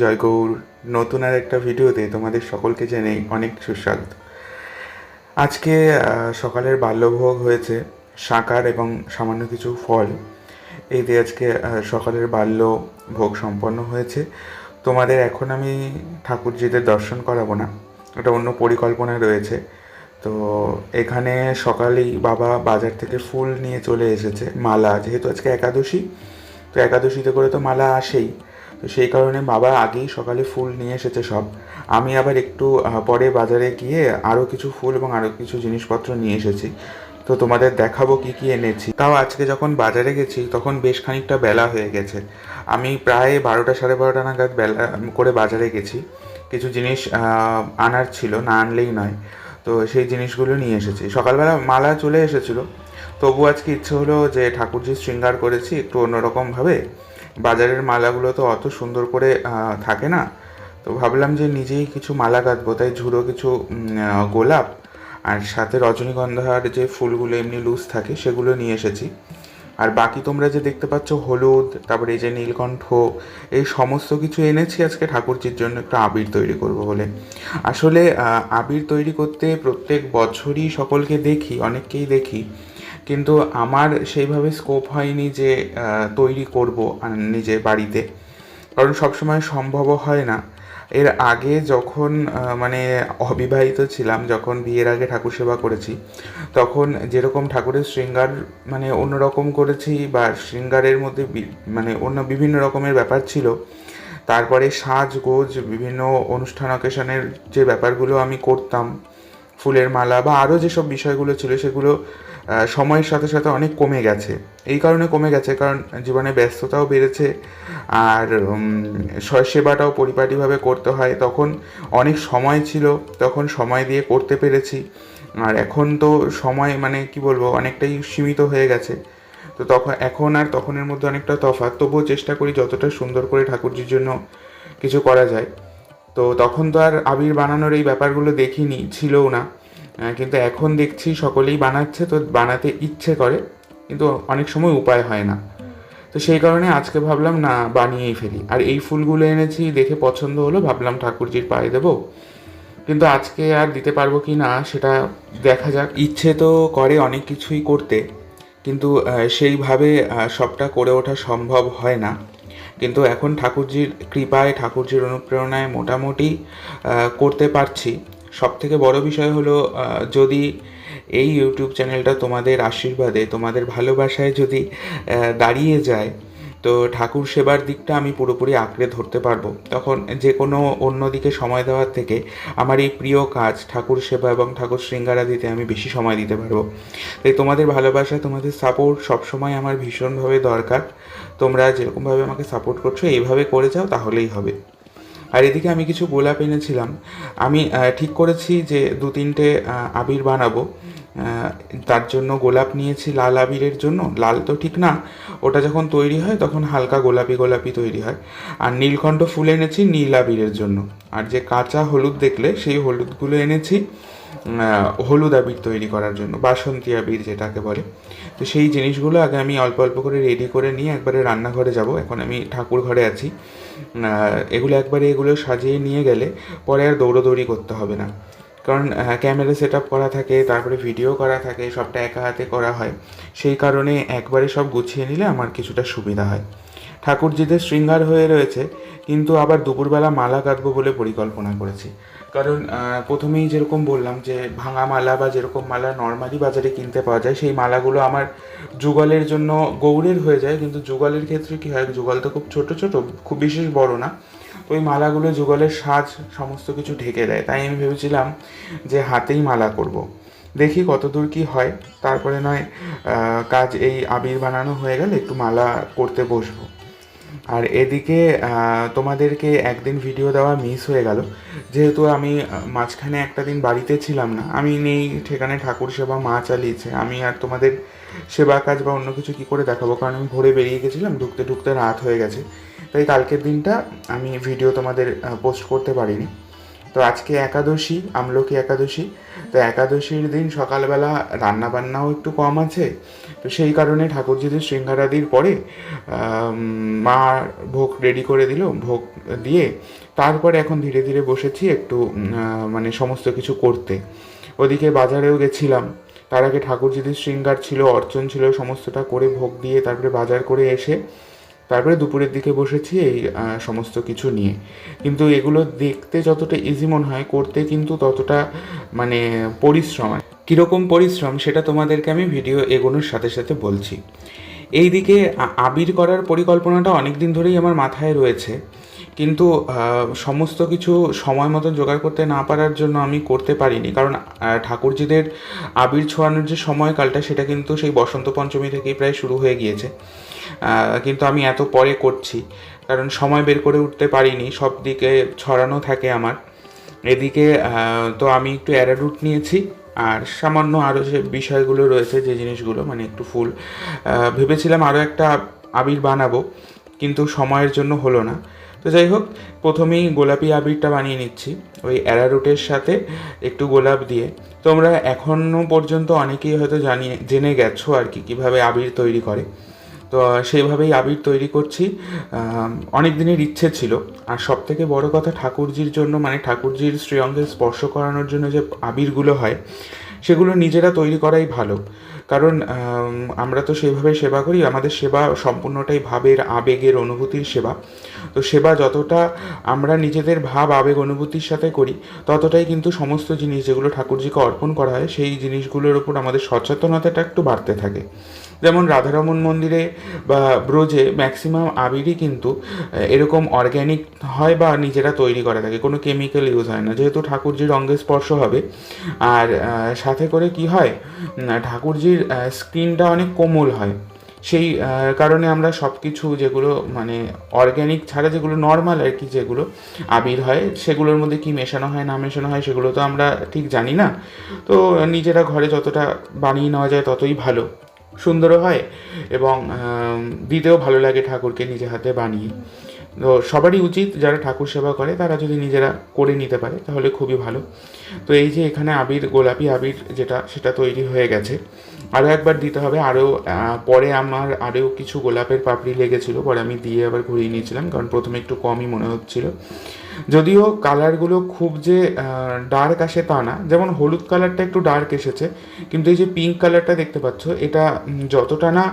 জয় গৌর নতুন আর একটা ভিডিওতে তোমাদের সকলকে জানাই অনেক সুস্বাগত। আজকে সকালের বাল্যভোগ হয়েছে শাকার এবং সামান্য কিছু ফল। এই দিয়ে আজকে সকালের বাল্য ভোগ সম্পন্ন হয়েছে, তোমাদের এখন আমি ঠাকুরজিদের দর্শন করাবো না। ওটা অন্য পরিকল্পনা রয়েছে। তো এখানে সকালেই বাবা বাজার থেকে ফুল নিয়ে চলে এসেছে, মালা। যেহেতু আজকে একাদশী, তো একাদশীতে করে তো মালা আসেই। তো সেই কারণে বাবা আগেই সকালে ফুল নিয়ে এসেছে সব। আমি আবার একটু পরে বাজারে গিয়ে আরও কিছু ফুল এবং আরও কিছু জিনিসপত্র নিয়ে এসেছি। তো তোমাদের দেখাবো কি কি এনেছি। তাও আজকে যখন বাজারে গেছি, তখন বেশ খানিকটা বেলা হয়ে গেছে। আমি প্রায় বারোটা সাড়ে বারোটা নাগাদ বেলা করে বাজারে গেছি। কিছু জিনিস আনার ছিল, না আনলেই নয়। তো সেই জিনিসগুলো নিয়ে এসেছি। সকালবেলা মালা চলে এসেছিল। তবু আজকে ইচ্ছে হলো যে ঠাকুরজি শৃঙ্গার করেছি, একটু অন্যরকমভাবে। বাজারের মালাগুলো তো অত সুন্দর করে থাকে না। তো ভাবলাম যে নিজেই কিছু মালা গাঁথবো তাই ঝুড়ো কিছু গোলাপ আর সাথে রজনীগন্ধার যে ফুলগুলো এমনি লুজ থাকে সেগুলো নিয়ে এসেছি। আর বাকি তোমরা যে দেখতে পাচ্ছ হলুদ, তারপরে এই যে নীলকণ্ঠ, এই সমস্ত কিছু এনেছি আজকে ঠাকুরজির জন্য, একটু আবির তৈরি করব বলে। আসলে আবির তৈরি করতে প্রত্যেক বছরই সকলকে দেখি, অনেককেই দেখি। কিন্তু আমার সেইভাবে স্কোপ হয়নি যে তৈরি করব নিজে বাড়িতে। কারণ সবসময় সম্ভবও হয় না। এর আগে যখন মানে অবিবাহিত ছিলাম, যখন বিয়ের আগে ঠাকুর সেবা করেছি, তখন যেরকম ঠাকুরের শৃঙ্গার মানে অন্যরকম করেছি বা শৃঙ্গারের মধ্যে মানে অন্য বিভিন্ন রকমের ব্যাপার ছিল, তারপরে সাজগোজ বিভিন্ন অনুষ্ঠান অকেশনের যে ব্যাপারগুলো আমি করতাম, ফুলের মালা বা আরও যেসব বিষয়গুলো ছিল, সেগুলো সময়ের সাথে সাথে অনেক কমে গেছে। এই কারণে কমে গেছে, কারণ জীবনে ব্যস্ততাও বেড়েছে আর সেবাটাও পরিপাটিভাবে করতে হয়। তখন অনেক সময় ছিল, তখন সময় দিয়ে করতে পেরেছি। আর এখন তো সময় মানে কি বলব, অনেকটাই সীমিত হয়ে গেছে। তো তখন এখন আর তখনের মধ্যে অনেকটা তফাৎ। তবুও চেষ্টা করি যতটা সুন্দর করে ঠাকুরজির জন্য কিছু করা যায়। তো তখন তো আর আবির বানানোর এই ব্যাপারগুলো দেখিনি, ছিলও না। কিন্তু এখন দেখছি সকলেই বানাচ্ছে, তো বানাতে ইচ্ছে করে, কিন্তু অনেক সময় উপায় হয় না। তো সেই কারণে আজকে ভাবলাম, না, বানিয়েই ফেলি। আর এই ফুলগুলো এনেছি, দেখে পছন্দ হলো, ভাবলাম ঠাকুরজির পায়ে দেবো। কিন্তু আজকে আর দিতে পারব কি না, সেটা দেখা যাক। ইচ্ছে তো করে অনেক কিছুই করতে, কিন্তু সেইভাবে সবটা করে ওঠা সম্ভব হয় না। কিন্তু এখন ঠাকুরজির কৃপায়, ঠাকুরজির অনুপ্রেরণায় মোটামুটি করতে পারছি। সব থেকে বড় বিষয় হলো যদি এই ইউটিউব চ্যানেলটা তোমাদের আশীর্বাদে, তোমাদের ভালোবাসায় যদি দাঁড়িয়ে যায়, তো ঠাকুর সেবার দিকটা আমি পুরোপুরি আঁকড়ে ধরতে পারব। তখন যে কোনো অন্য সময় দেওয়ার থেকে আমার এই প্রিয় কাজ ঠাকুর সেবা এবং ঠাকুর শৃঙ্গারা দিতে আমি বেশি সময় দিতে পারব। তাই তোমাদের ভালোবাসা, তোমাদের সাপোর্ট সবসময় আমার ভীষণভাবে দরকার। তোমরা যেরকমভাবে আমাকে সাপোর্ট করছ, এইভাবে করে যাও, তাহলেই হবে। আর এদিকে আমি কিছু গোলাপ এনেছিলাম। আমি ঠিক করেছি যে দু তিনটে আবির বানাবো। তার জন্য গোলাপ নিয়েছি লাল আবিরের জন্য। লাল তো ঠিক না। ওটা যখন তৈরি হয় তখন হালকা গোলাপি গোলাপি তৈরি হয়। আর নীলকণ্ঠ ফুল এনেছি নীল আবিরের জন্য। আর যে কাঁচা হলুদ দেখলে সেই হলুদগুলো এনেছি হলুদ আবির তৈরি করার জন্য, বাসন্তী আবির যেটাকে বলে। তো সেই জিনিসগুলো আগে আমি অল্প অল্প করে রেডি করে নিয়ে একবারে রান্নাঘরে যাব। এখন আমি ঠাকুর ঘরে আছি। এগুলো একবারে এগুলো সাজিয়ে নিয়ে গেলে পরে আর দৌড়োদৌড়ি করতে হবে না। কারণ ক্যামেরা সেট আপ করা থাকে, তারপরে ভিডিও করা থাকে, সবটা একা হাতে করা হয়। সেই কারণে একবারে সব গুছিয়ে নিলে আমার কিছুটা সুবিধা হয়। ঠাকুরজিদের শৃঙ্গার হয়ে রয়েছে, কিন্তু আবার দুপুরবেলা মালা কাটবো বলে পরিকল্পনা করেছি। কারণ প্রথমেই যেরকম বললাম যে ভাঙা মালা বা যেরকম মালা নর্মালি বাজারে কিনতে পাওয়া যায়, সেই মালাগুলো আমার যুগলের জন্য গৌরের হয়ে যায়। কিন্তু যুগলের ক্ষেত্রে কী হয়, যুগল তো খুব ছোট ছোট, খুব বিশেষ বড় না। তো ওই মালাগুলো যুগলের সাজ সমস্ত কিছু ঢেকে দেয়। তাই আমি ভেবেছিলাম যে হাতেই মালা করব। দেখি কতদূর কি হয়। তারপরে নয় কাজ এই আবির বানানো হয়ে গেলে একটু মালা করতে বসবো। আর এদিকে তোমাদেরকে একদিন ভিডিও দেওয়া মিস হয়ে গেল। যেহেতু আমি মাঝখানে একটা দিন বাড়িতে ছিলাম না, আমি নেই, সেখানে ঠাকুর সেবা মা চালিয়েছে। আমি আর তোমাদের সেবা কাজ বা অন্য কিছু কি করে দেখাবো? কারণ আমি ভোরে বেরিয়ে গেছিলাম, ঢুকতে ঢুকতে রাত হয়ে গেছে। তাই কালকের দিনটা আমি ভিডিও তোমাদের পোস্ট করতে পারিনি। তো আজকে একাদশী, আমলকি একাদশী। তো একাদশীর দিন সকালবেলা রান্না বান্নাও একটু কম আছে। তো সেই কারণে ঠাকুরজিদের শৃঙ্গারাদির পরে মা ভোগ রেডি করে দিল, ভোগ দিয়ে তারপরে এখন ধীরে ধীরে বসেছি একটু মানে সমস্ত কিছু করতে। ওদিকে বাজারেও গেছিলাম। তার আগে ঠাকুরজিদের শৃঙ্গার ছিল, অর্চন ছিল, সমস্তটা করে ভোগ দিয়ে তারপরে বাজার করে এসে তারপরে দুপুরের দিকে বসেছি এই সমস্ত কিছু নিয়ে। কিন্তু এগুলো দেখতে যতটা ইজি মনে হয়, করতে কিন্তু ততটা মানে পরিশ্রম। কীরকম পরিশ্রম সেটা তোমাদেরকে আমি ভিডিও এগোনোর সাথে সাথে বলছি। এইদিকে আ- আবির করার পরিকল্পনাটা অনেক দিন ধরেই আমার মাথায় রয়েছে। কিন্তু সমস্ত কিছু সময় মতো জোগাড় করতে না পারার জন্য আমি করতে পারিনি। কারণ ঠাকুরজিদের আবির ছোঁয়ানোর যে সময়কালটা, সেটা কিন্তু সেই বসন্ত পঞ্চমী থেকেই প্রায় শুরু হয়ে গিয়েছে। কিন্তু আমি এত পরে করছি, কারণ সময় বের করে উঠতে পারিনি, সব দিকে ছড়ানো থাকে আমার। এদিকে তো আমি একটু অ্যারারুট নিয়েছি, আর সামান্য আরও যে বিষয়গুলো রয়েছে, যে জিনিসগুলো মানে একটু ফুল ভেবেছিলাম আরও একটা আবির বানাবো, কিন্তু সময়ের জন্য হলো না। তো যাই হোক, প্রথমেই গোলাপি আবিরটা বানিয়ে নিচ্ছি, ওই অ্যারারুটের সাথে একটু গোলাপ দিয়ে। তোমরা এখনও পর্যন্ত অনেকেই হয়তো জানিয়ে জেনে গেছো আর কি, কীভাবে আবির তৈরি করে। তো সেইভাবেই আবির তৈরি করছি। অনেক দিনের ইচ্ছে ছিল। আর সব থেকে বড় কথা ঠাকুরজির জন্য মানে ঠাকুরজির শ্রীঅঙ্গে স্পর্শ করানোর জন্য যে আবিরগুলো হয়, সেগুলো নিজেরা তৈরি করাই ভালো। কারণ আমরা তো সেইভাবে সেবা করি, আমাদের সেবা সম্পূর্ণটাই ভাবের, আবেগের অনুভূতির সেবা। তো সেবা যতটা আমরা নিজেদের ভাব, আবেগ, অনুভূতির সাথে করি, ততটাই কিন্তু সমস্ত জিনিস যেগুলো ঠাকুরজিকে অর্পণ করা হয়, সেই জিনিসগুলোর উপর আমাদের সচেতনতাটা একটু বাড়তে থাকে। যেমন রাধারমন মন্দিরে বা ব্রোজে ম্যাক্সিমাম আবিরই কিন্তু এরকম অর্গ্যানিক হয় বা নিজেরা তৈরি করা থাকে, কোনো কেমিক্যাল ইউজ হয় না। যেহেতু ঠাকুরজির অঙ্গে স্পর্শ হবে, আর সাথে করে কি হয় ঠাকুরজির স্কিনটা অনেক কোমল হয়। সেই কারণে আমরা সব কিছু যেগুলো মানে অর্গ্যানিক ছাড়া যেগুলো নর্মাল আর কি যেগুলো আবির হয়, সেগুলোর মধ্যে কি মেশানো হয়, না মেশানো হয়, সেগুলো তো আমরা ঠিক জানি না। তো নিজেরা ঘরে যতটা বানিয়ে নেওয়া যায় ততই ভালো। সুন্দরও হয় এবং দিতেও ভালো লাগে ঠাকুরকে নিজে হাতে বানিয়ে। তো সবারই উচিত যারা ঠাকুর সেবা করে, তারা যদি নিজেরা করে নিতে পারে, তাহলে খুবই ভালো। তো এই যে এখানে আবির, গোলাপি আবির যেটা, সেটা তৈরি হয়ে গেছে। আরও একবার দিতে হবে। আরও পরে আমার আরও কিছু গোলাপের পাপড়ি লেগেছিলো, পরে আমি দিয়ে আবার ঘুরিয়ে নিয়েছিলাম, কারণ প্রথমে একটু কমই মনে হচ্ছিল। যদিও কালারগুলো খুব যে ডার্ক আসে তা না। যেমন হলুদ কালারটা একটু ডার্ক এসেছে, কিন্তু এই যে পিঙ্ক কালারটা দেখতে পাচ্ছ, এটা যতটা না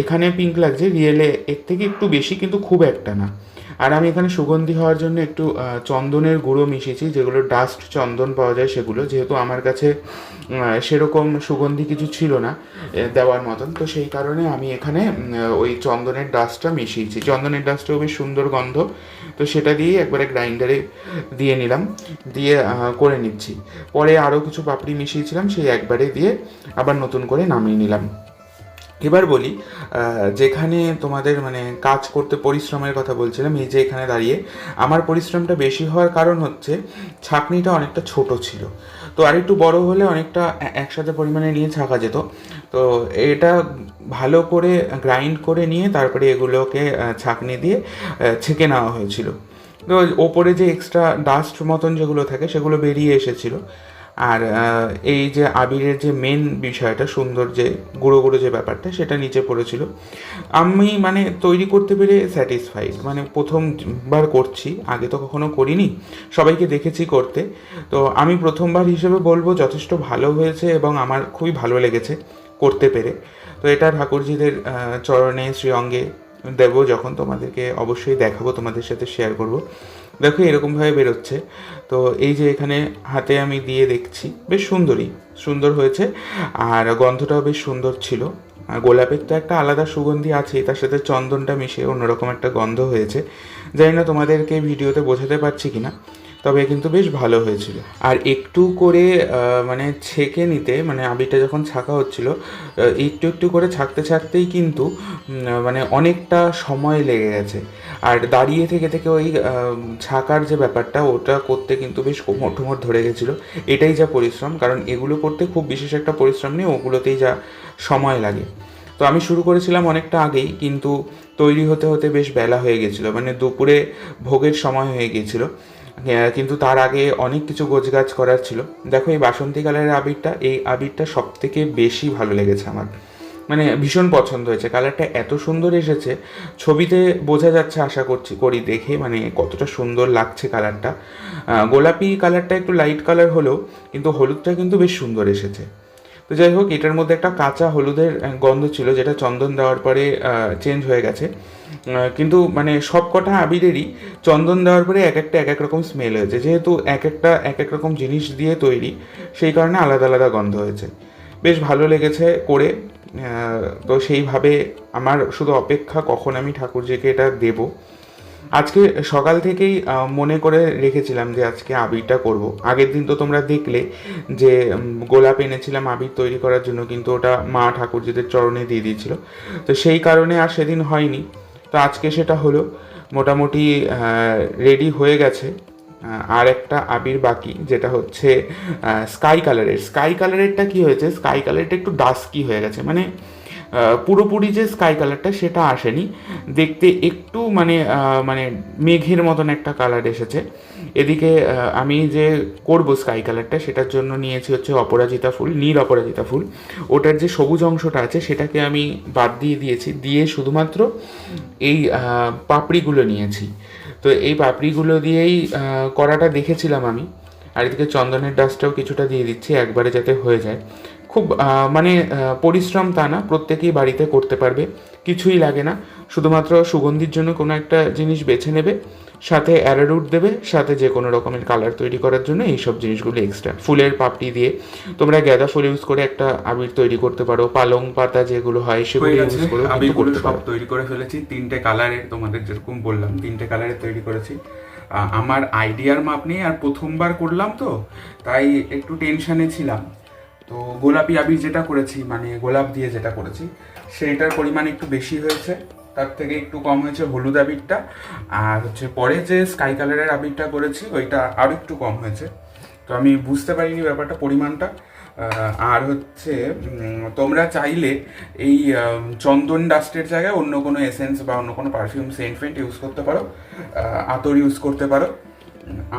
এখানে পিঙ্ক লাগছে রিয়েলে এর থেকে একটু বেশি কিন্তু খুব একটা না। আর আমি এখানে সুগন্ধি হওয়ার জন্য একটু চন্দনের গুঁড়ো মিশিয়েছি, যেগুলো ডাস্ট চন্দন পাওয়া যায় সেগুলো, যেহেতু আমার কাছে সেরকম সুগন্ধি কিছু ছিল না দেওয়ার মতন। তো সেই কারণে আমি এখানে ওই চন্দনের ডাস্টটা মিশিয়েছি। চন্দনের ডাস্টটাও বেশ সুন্দর গন্ধ, তো সেটা দিয়েই একবারে গ্রাইন্ডারে দিয়ে নিলাম, দিয়ে করে নিচ্ছি। পরে আরও কিছু পাপড়ি মিশিয়েছিলাম, সেই একবারে দিয়ে আবার নতুন করে নামিয়ে নিলাম। এবার বলি যেখানে তোমাদের মানে কাজ করতে পরিশ্রমের কথা বলছিলাম, এই যে এখানে দাঁড়িয়ে, আমার পরিশ্রমটা বেশি হওয়ার কারণ হচ্ছে ছাঁকনিটা অনেকটা ছোট ছিল। তো আর একটু বড় হলে অনেকটা একসাথে পরিমাণে নিয়ে ছাঁকা যেত। তো এটা ভালো করে গ্রাইন্ড করে নিয়ে তারপরে এগুলোকে ছাঁকনি দিয়ে ছেঁকে নেওয়া হয়েছিল। তো ওপরে যে এক্সট্রা ডাস্ট মতন যেগুলো থাকে, সেগুলো বেরিয়ে এসেছিল। আর এই যে আবিরের যে মেন বিষয়টা, সুন্দর যে গুঁড়ো গুঁড়ো যে ব্যাপারটা, সেটা নিচে পড়েছিল। আমি মানে তৈরি করতে পেরে স্যাটিসফাইড মানে প্রথমবার করছি, আগে তো কখনো করিনি, সবাইকে দেখেছি করতে। তো আমি প্রথমবার হিসেবে বলব, যথেষ্ট ভালো হয়েছে এবং আমার খুবই ভালো লেগেছে করতে পেরে। তো এটা ঠাকুরজিদের চরণে শ্রীঅঙ্গে দেবো, যখন তোমাদেরকে অবশ্যই দেখাবো, তোমাদের সাথে শেয়ার করব। দেখো এরকমভাবে বেরোচ্ছে। তো এই যে এখানে হাতে আমি দিয়ে দেখছি, বেশ সুন্দরই, সুন্দর হয়েছে। আর গন্ধটাও বেশ সুন্দর ছিল। আর গোলাপের তো একটা আলাদা সুগন্ধি আছে তার সাথে চন্দনটা মিশে অন্যরকম একটা গন্ধ হয়েছে। জানি না তোমাদেরকে ভিডিওতে বোঝাতে পারছি কিনা। তবে কিন্তু বেশ ভালো হয়েছিল। আর একটু করে মানে ছেঁকে নিতে মানে আবিরটা যখন ছাঁকা হচ্ছিল একটু একটু করে ছাঁকতে ছাঁকতেই কিন্তু মানে অনেকটা সময় লেগে গেছে। আর দাঁড়িয়ে থেকে থেকে ওই ছাকার যে ব্যাপারটা, ওটা করতে কিন্তু বেশ কোমর ঠোমর ধরে গেছিল। এটাই যা পরিশ্রম, কারণ এগুলো করতে খুব বিশেষ একটা পরিশ্রম নেই, ওগুলোতেই যা সময় লাগে। তো আমি শুরু করেছিলাম অনেকটা আগেই, কিন্তু তৈরি হতে হতে বেশ বেলা হয়ে গেছিল মানে দুপুরে ভোগের সময় হয়ে গিয়েছিল। কিন্তু তার আগে অনেক কিছু গোছগাছ করার ছিল। দেখো, এই বাসন্তী কালারের আবিরটা, এই আবিরটা সব থেকে বেশি ভালো লেগেছে আমার। মানে ভীষণ পছন্দ হয়েছে। কালারটা এত সুন্দর এসেছে, ছবিতে বোঝা যাচ্ছে, আশা করছি, করি দেখে মানে কতটা সুন্দর লাগছে কালারটা। গোলাপি কালারটা একটু লাইট কালার হলেও, কিন্তু হলুদটা কিন্তু বেশ সুন্দর এসেছে। তো যাই হোক, এটার মধ্যে একটা কাঁচা হলুদের গন্ধ ছিল, যেটা চন্দন দেওয়ার পরে চেঞ্জ হয়ে গেছে। কিন্তু মানে সব কটা আবিরেরই চন্দন দেওয়ার পরে এক একটা, এক এক রকম স্মেল হয়েছে। যেহেতু এক একটা, এক এক রকম জিনিস দিয়ে তৈরি, সেই কারণে আলাদা আলাদা গন্ধ হয়েছে। বেশ ভালো লেগেছে করে তো সেইভাবে আমার শুধু অপেক্ষা কখন আমি ঠাকুরজিকে এটা দেবো। আজকে সকাল থেকেই মনে করে রেখেছিলাম যে আজকে আবিরটা করব। আগের দিন তো তোমরা দেখলে যে গোলাপ এনেছিলাম আবির তৈরি করার জন্য, কিন্তু ওটা মা ঠাকুরজিদের চরণে দিয়ে দিয়েছিল। তো সেই কারণে আর সেদিন হয়নি। তো আজকে সেটা হলো, মোটামুটি রেডি হয়ে গেছে। আর একটা আবির বাকি, যেটা হচ্ছে স্কাই কালারের স্কাই কালারেরটা কি হয়েছে? স্কাই কালারটা একটু ডাস্কি হয়ে গেছে। মানে পুরোপুরি যে স্কাই কালারটা সেটা আসেনি। দেখতে একটু মানে মানে মেঘের মতন একটা কালার এসেছে। এদিকে আমি যে করব স্কাই কালারটা সেটার জন্য নিয়েছি হচ্ছে অপরাজিতা ফুল, নীল অপরাজিতা ফুল। ওটার যে সবুজ অংশটা আছে সেটাকে আমি বাদ দিয়ে দিয়েছি। দিয়ে শুধুমাত্র এই পাপড়িগুলো নিয়েছি। তো এই পাপড়িগুলো দিয়েই করাটা দেখেছিলাম আমি। আর এদিকে চন্দনের ডাস্টটাও কিছুটা দিয়ে দিচ্ছি, একবারে যাতে হয়ে যায়। খুব মানে পরিশ্রম তা না প্রত্যেকেই বাড়িতে করতে পারবে কিছুই লাগে না। শুধুমাত্র সুগন্ধির জন্য কোনো একটা জিনিস বেছে নেবে সাথে অ্যারারুট দেবে সাথে যে কোনো রকমের কালার তৈরি করার জন্য এইসব জিনিসগুলো এক্সট্রা ফুলের পাপড়ি দিয়ে তোমরা গাঁদা ফুল ইউজ করে একটা আবির তৈরি করতে পারো পালং পাতা যেগুলো হয় সেগুলো ইউজ করে আবিরগুলো সব তৈরি করে ফেলেছি তিনটে কালারের তোমাদের যেরকম বললাম তিনটে কালারের তৈরি করেছি। আমার আইডিয়ার মাপ নেই আর প্রথমবার করলাম তো তাই একটু টেনশনে ছিলাম। তো গোলাপি আবির যেটা করেছি মানে গোলাপ দিয়ে যেটা করেছি, সেইটার পরিমাণ একটু বেশি হয়েছে। তার থেকে একটু কম হয়েছে হলুদ আবিরটা। আর হচ্ছে পরে যে স্কাই কালারের আবিরটা করেছি, ওইটা আরও একটু কম হয়েছে। তো আমি বুঝতে পারিনি ব্যাপারটা, পরিমাণটা। আর হচ্ছে তোমরা চাইলে এই চন্দন ডাস্টের জায়গায় অন্য কোনো এসেন্স বা অন্য কোনো পারফিউম, সেন্ট ফেন্ট ইউজ করতে পারো। আতর ইউজ করতে পারো।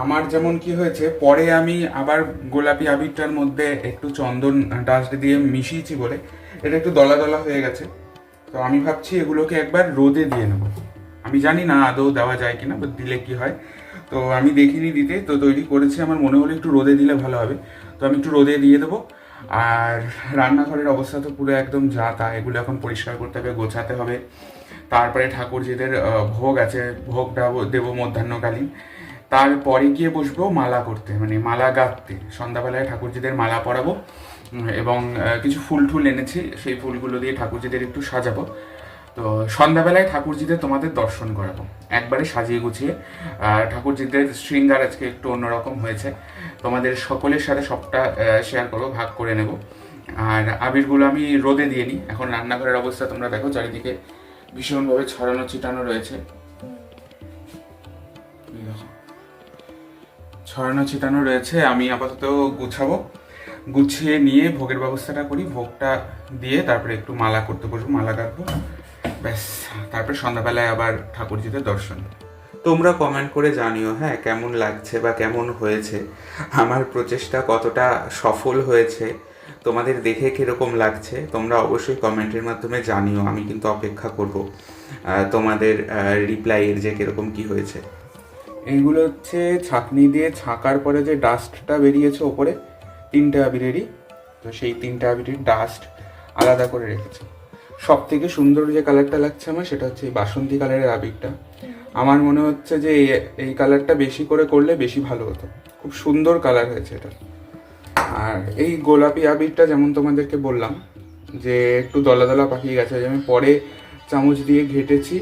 আমার যেমন কি হয়েছে, পরে আমি আবার গোলাপি আবিরটার মধ্যে একটু চন্দন ডাস্ট দিয়ে মিশিয়েছি বলে, এটা একটু দলা দলা হয়ে গেছে। তো আমি ভাবছি এগুলোকে একবার রোদে দিয়ে নেব। আমি জানি না আদৌ দেওয়া যায় কিনা বা দিলে কি হয়। তো আমি দেখিনি দিতে, তো তৈরি করেছি। আমার মনে হলো একটু রোদে দিলে ভালো হবে। তো আমি একটু রোদে দিয়ে দেবো। আর রান্নাঘরের অবস্থা তো পুরো একদম যা তা। এগুলো এখন পরিষ্কার করতে হবে, গোছাতে হবে। তারপরে ঠাকুরজিদের ভোগ আছে। ভোগ দেবো দেবো মধ্যাহ্নকালীন। তারপরে গিয়ে বসবো মালা করতে মানে মালা গাঁথতে। সন্ধ্যাবেলায় ঠাকুরজিদের মালা পরাবো এবং কিছু ফুল টুল এনেছি, সেই ফুলগুলো দিয়ে ঠাকুরজিদের একটু সাজাবো। তো সন্ধ্যাবেলায় ঠাকুরজিদের তোমাদের দর্শন করাবো। একবারে সাজিয়ে গুছিয়ে ঠাকুরজিদের শৃঙ্গার আজকে একটু অন্যরকম হয়েছে। তোমাদের সকলের সাথে সবটা শেয়ার করব, ভাগ করে নেব। আর আবিরগুলো আমি রোদে দিয়ে নিই। এখন রান্নাঘরের অবস্থা তোমরা দেখো, চারিদিকে ভীষণভাবে ছড়ানো ছিটানো রয়েছে। ছড়ানো ছিটানো রয়েছে, আমি আপাতত গুছাবো। গুছিয়ে নিয়ে ভোগের ব্যবস্থাটা করি, ভোগটা দিয়ে তারপরে একটু মালা করতে বসবো, মালা কাটবো ব্যাস, তারপরে সন্ধ্যাবেলায় আবার ঠাকুরজিদের দর্শন। তোমরা কমেন্ট করে জানিও হ্যাঁ কেমন লাগছে বা কেমন হয়েছে? আমার প্রচেষ্টা কতটা সফল হয়েছে? তোমাদের দেখে কীরকম লাগছে? তোমরা অবশ্যই কমেন্টের মাধ্যমে জানিও, আমি কিন্তু অপেক্ষা করব। তোমাদের রিপ্লাইয়ের যে কীরকম কি হয়েছে। এইগুলো হচ্ছে ছাঁকনি দিয়ে ছাঁকার পরে যে ডাস্টটা বেরিয়েছে ওপরে, তিনটে আবিরেরই, তো সেই তিনটে আবিরের ডাস্ট আলাদা করে রেখেছে। সব থেকে সুন্দর যে কালারটা লাগছে আমার সেটা হচ্ছে এই বাসন্তী কালারের আবিরটা। আমার মনে হচ্ছে যে এই কালারটা বেশি করে করলে বেশি ভালো হতো। খুব সুন্দর কালার হয়েছে এটা। আর এই গোলাপি আবিরটা যেমন তোমাদেরকে বললাম, যে একটু দলা দলা পাকিয়ে গেছে, আমি পরে চামচ দিয়ে ঘেটেছি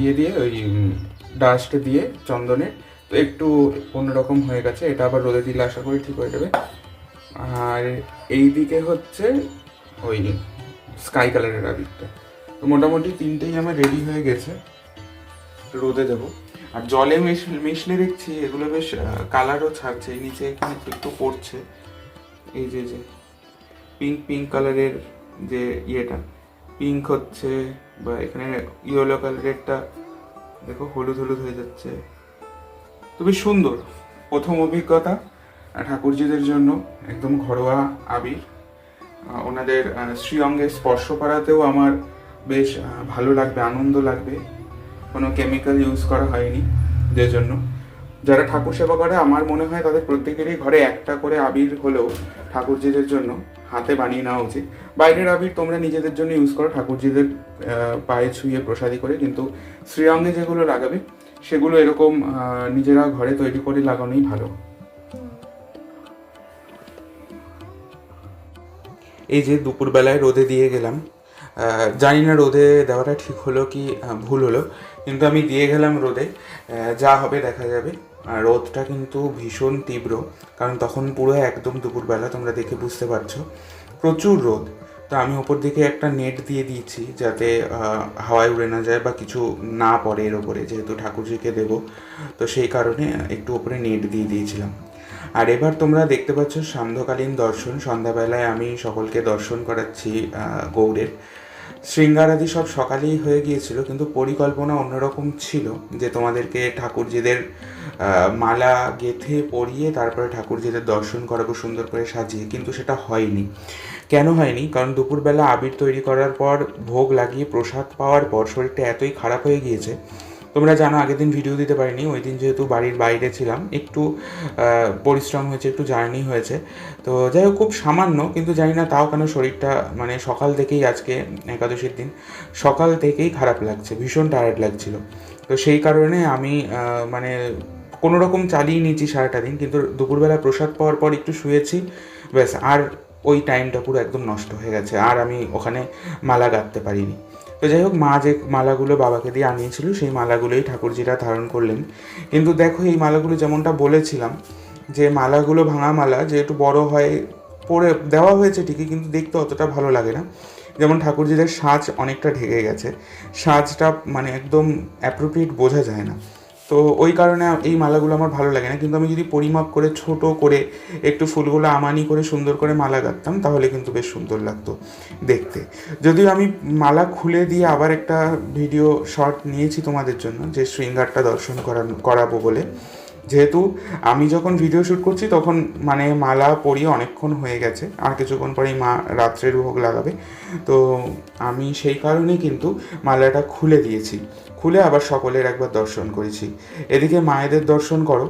ইয়ে দিয়ে ওই ডাস্ট দিয়ে চন্দনে, তো একটু অন্যরকম হয়ে গেছে, এটা আবার রোদে দিলে আশা করি ঠিক হয়ে যাবে। আর এই দিকে হচ্ছে ওই স্কাই কালারের আবিরটা। তো মোটামুটি তিনটেই আমার রেডি হয়ে গেছে, রোদে দেবো। আর জলে মিশ- মিশলে দেখছি এগুলো বেশ কালারও ছাড়ছে, এই নিচে এখানে একটু পড়ছে। এই যে যে পিঙ্ক পিঙ্ক কালারের যে ইয়েটা পিঙ্ক হচ্ছে, বা এখানে ইয়েলো কালারেরটা দেখো হলুদ হলুদ হয়ে যাচ্ছে। তো সুন্দর। প্রথম অভিজ্ঞতা ঠাকুরজিদের জন্য একদম ঘরোয়া আবির। ওনাদের আহ, শ্রীঅঙ্গে স্পর্শ করাতেও আমার বেশ ভালো লাগবে আনন্দ লাগবে। কোনো কেমিক্যাল ইউজ করা হয়নি যে জন্য। যারা ঠাকুর সেবা করে আমার মনে হয় তাদের প্রত্যেকেরই ঘরে একটা করে আবির হলেও ঠাকুরজিদের জন্য হাতে বানিয়ে নেওয়া উচিত। বাইরের আবির তোমরা নিজেদের জন্য ইউজ করো, ঠাকুরজিদের পায়ে ছুঁয়ে প্রসাদী করে। কিন্তু শ্রীঅঙ্গে যেগুলো লাগাবে, সেগুলো এরকম নিজেরা ঘরে তৈরি করে লাগানোই ভালো। এই যে দুপুরবেলায় রোদে দিয়ে গেলাম জানি না রোদে দেওয়াটা ঠিক হলো কি ভুল হলো। কিন্তু আমি দিয়ে গেলাম রোদে যা হবে দেখা যাবে। রোদটা কিন্তু ভীষণ তীব্র, কারণ তখন পুরো একদম দুপুরবেলা তোমরা দেখে বুঝতে পারছ। প্রচুর রোদ। তো আমি ওপর দিকে একটা নেট দিয়ে দিয়েছি যাতে হাওয়ায় উড়ে না যায় বা কিছু না পড়ে এর ওপরে, যেহেতু ঠাকুরজিকে দেব। তো সেই কারণে একটু ওপরে নেট দিয়ে দিয়েছিলাম। আর এবার তোমরা দেখতে পাচ্ছ সান্ধ্যকালীন দর্শন। সন্ধ্যাবেলায় আমি সকলকে দর্শন করাচ্ছি গৌড়ের। শৃঙ্গার আদি সব সকালেই হয়ে গিয়েছিল, কিন্তু পরিকল্পনা অন্যরকম ছিল যে তোমাদেরকে ঠাকুরজিদের মালা গেথে পরিয়ে তারপরে ঠাকুরজিদের দর্শন করাবো, সুন্দর করে সাজিয়ে, কিন্তু সেটা হয়নি। কেন হয়নি? কারণ দুপুরবেলা আবির তৈরি করার পর ভোগ লাগিয়ে প্রসাদ পাওয়ার পর শরীরটা এতই খারাপ হয়ে গিয়েছে তোমরা জানো, আগের দিন ভিডিও দিতে পারিনি, ওই দিন যেহেতু বাড়ির বাইরে ছিলাম, একটু পরিশ্রম হয়েছে, একটু জার্নি হয়েছে। তো যাই হোক, খুব সামান্য, কিন্তু জানি না তাও কেন শরীরটা মানে সকাল থেকেই আজকে একাদশীর দিন, সকাল থেকেই খারাপ লাগছে, ভীষণ টায়ার্ড লাগছিল। তো সেই কারণে আমি মানে কোনো রকম চালিয়ে নিয়েছি সারাটা দিন, কিন্তু দুপুরবেলা প্রসাদ পাওয়ার পর একটু শুয়েছি, ব্যাস, আর ওই টাইমটা পুরো একদম নষ্ট হয়ে গেছে, আর আমি ওখানে মালা গাঁথতে পারিনি। তো যাই হোক, মা যে মালাগুলো বাবাকে দিয়ে আনিয়েছিল, সেই মালাগুলোই ঠাকুরজিরা ধারণ করলেন। কিন্তু দেখো, এই মালাগুলো যেমনটা বলেছিলাম, যে মালাগুলো ভাঙা মালা, যে একটু বড় হয়, পরে দেওয়া হয়েছে ঠিকই, কিন্তু দেখতে অতটা ভালো লাগে না। যেমন ঠাকুরজিদের সাজ অনেকটা ঢেকে গেছে। সাজটা মানে একদম অ্যাপ্রোপ্রিয়েট বোঝা যায় না। তো ওই কারণে এই মালাগুলো আমার ভালো লাগে না। কিন্তু আমি যদি পরিমাপ করে, ছোট করে, একটু ফুলগুলো আমানি করে, সুন্দর করে মালা গাঁথতাম, তাহলে কিন্তু বেশ সুন্দর লাগতো দেখতে। যদিও আমি মালা খুলে দিয়ে আবার একটা ভিডিও শর্ট নিয়েছি তোমাদের জন্য, যে শৃঙ্গারটা দর্শন করানো করাবো বলে। যেহেতু আমি যখন ভিডিও শ্যুট করছি, তখন মানে মালা পরিয়ে অনেকক্ষণ হয়ে গেছে। আর কিছুক্ষণ পরেই মা রাত্রের ভোগ লাগাবে। তো আমি সেই কারণেই কিন্তু মালাটা খুলে দিয়েছি। খুলে আবার সকলের একবার দর্শন করেছি। এদিকে মায়েদের দর্শন করো।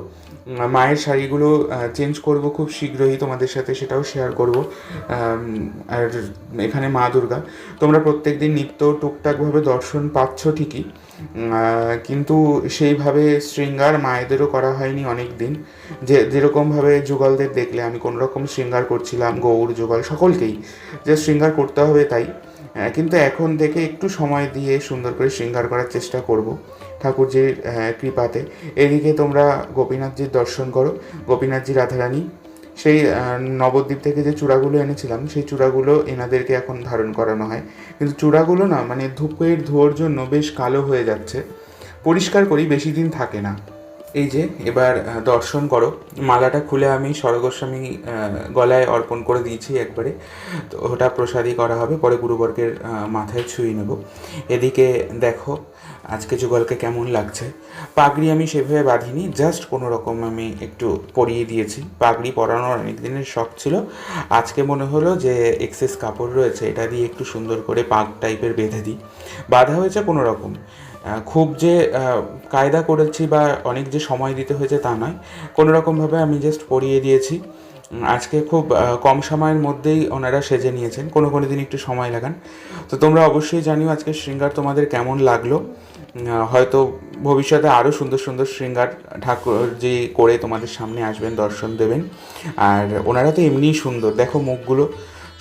মায়ের শাড়িগুলো চেঞ্জ করব খুব শীঘ্রই তোমাদের সাথে, সেটাও শেয়ার করব। আর এখানে মা দুর্গা। তোমরা প্রত্যেক দিন নিত্য টুকটাকভাবে দর্শন পাচ্ছ ঠিকই। কিন্তু সেইভাবে শৃঙ্গার মায়েদেরও করা হয়নি অনেক দিন যে, যেরকমভাবে যুগলদের দেখলে আমি কোনো রকম শৃঙ্গার করছিলাম, গৌর, যুগল, সকলকেই। যে শৃঙ্গার করতে হবে তাই। কিন্তু এখন থেকে একটু সময় দিয়ে সুন্দর করে শৃঙ্গার করার চেষ্টা করব ঠাকুরজির কৃপাতে। এদিকে তোমরা গোপীনাথজির দর্শন করো। গোপীনাথজি, রাধারানী, সেই নবদ্বীপ থেকে যে চূড়াগুলো এনেছিলাম, সেই চূড়াগুলো এনাদেরকে এখন ধারণ করানো হয়। কিন্তু চূড়াগুলো না মানে ধূপের ধোয়ার জন্য বেশ কালো হয়ে যাচ্ছে। পরিষ্কার করি, বেশি দিন থাকে না। এই যে, এবার দর্শন করো। মালাটা খুলে আমি স্বর্গস্বামী গলায় অর্পণ করে দিয়েছি একবারে। তো ওটা প্রসাদই করা হবে, পরে গুরুবর্গের মাথায় ছুঁয়ে নেব। এদিকে দেখো, আজকে যুগলকে কেমন লাগছে। পাগড়ি আমি সেভাবে বাঁধিনি, জাস্ট কোনো রকম আমি একটু পরিয়ে দিয়েছি। পাগড়ি পরানোর অনেক দিনের শখ ছিল। আজকে মনে হলো যে এক্সেস কাপড় রয়েছে, এটা দিয়ে একটু সুন্দর করে পাগ টাইপের বেঁধে দিই। বাঁধা হয়েছে কোনো রকম খুব যে কায়দা করেছি বা অনেক যে সময় দিতে হয়েছে তা নয়। কোনো রকমভাবে আমি জাস্ট পরিয়ে দিয়েছি। আজকে খুব কম সময়ের মধ্যেই ওনারা সেজে নিয়েছেন। কোনো কোনো দিন একটু সময় লাগান। তো তোমরা অবশ্যই জানিও আজকে শৃঙ্গার তোমাদের কেমন লাগল। হয়তো ভবিষ্যতে আরও সুন্দর সুন্দর শৃঙ্গার ঠাকুর যে করে তোমাদের সামনে আসবেন, দর্শন দেবেন। আর ওনারা তো এমনিই সুন্দর। দেখো মুখগুলো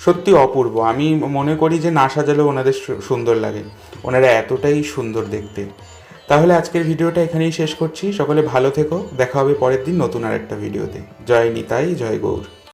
সত্যি অপূর্ব। আমি মনে করি যে না সাজালেও ওনাদের সুন্দর লাগে। ওনারা এতটাই সুন্দর দেখতে। তাহলে আজকের ভিডিওটা এখানেই শেষ করছি। সকলে ভালো থেকো। দেখা হবে পরের দিন নতুন আর একটা ভিডিওতে। জয় নিতাই, জয় গৌর।